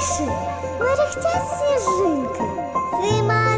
тиші мерехтять сніжинки. Зима